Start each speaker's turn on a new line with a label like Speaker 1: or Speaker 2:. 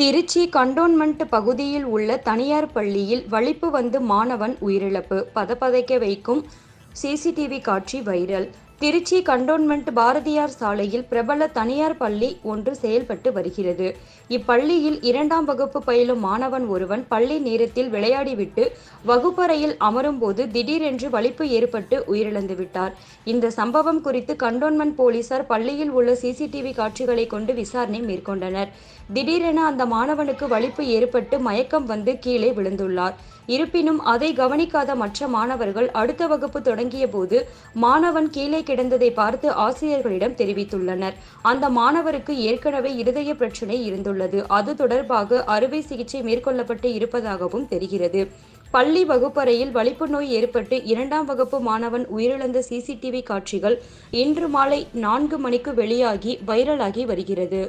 Speaker 1: Trichy cantonment பகுதியில் உள்ள தனியார் பள்ளியில் வலிப்பு வந்து மாணவன் உயிரிழப்பு. பதப்பதைக்க வைக்கும் சிசிடிவி காட்சி வைரல். திருச்சி கண்டோன்மெண்ட் பாரதியார் சாலையில் பிரபல தனியார் பள்ளி ஒன்று செயல்பட்டு வருகிறது. இப்பள்ளியில் இரண்டாம் வகுப்பு பயிலும் மாணவன் ஒருவன் பள்ளி நேரத்தில் விளையாடிவிட்டு வகுப்பறையில் அமரும்போது திடீரென்று வலிப்பு ஏற்பட்டு உயிரிழந்து விட்டார் இந்த சம்பவம் குறித்து கண்டோன்மெண்ட் போலீசார் பள்ளியில் உள்ள சிசிடிவி காட்சிகளை கொண்டு விசாரணை மேற்கொண்டனர். திடீரென அந்த மாணவனுக்கு வலிப்பு ஏற்பட்டு மயக்கம் வந்து கீழே விழுந்துள்ளார். இருப்பினும் அதை கவனிக்காத மற்ற மாணவர்கள் அடுத்த வகுப்பு தொடங்கிய போது மாணவன் கீழே கிடந்ததை பார்த்து ஆசிரியர்களிடம் தெரிவித்துள்ளனர். அந்த மாணவருக்கு ஏற்கனவே இருதய பிரச்சனை இருந்துள்ளது. அது தொடர்பாக அறுவை சிகிச்சை மேற்கொள்ளப்பட்டு இருப்பதாகவும் தெரிகிறது. பள்ளி வகுப்பறையில் வலிப்பு நோய் ஏற்பட்டு இரண்டாம் வகுப்பு மாணவன் உயிரிழந்த சிசிடிவி காட்சிகள் இன்று மாலை நான்கு மணிக்கு வெளியாகி வைரலாகி வருகிறது.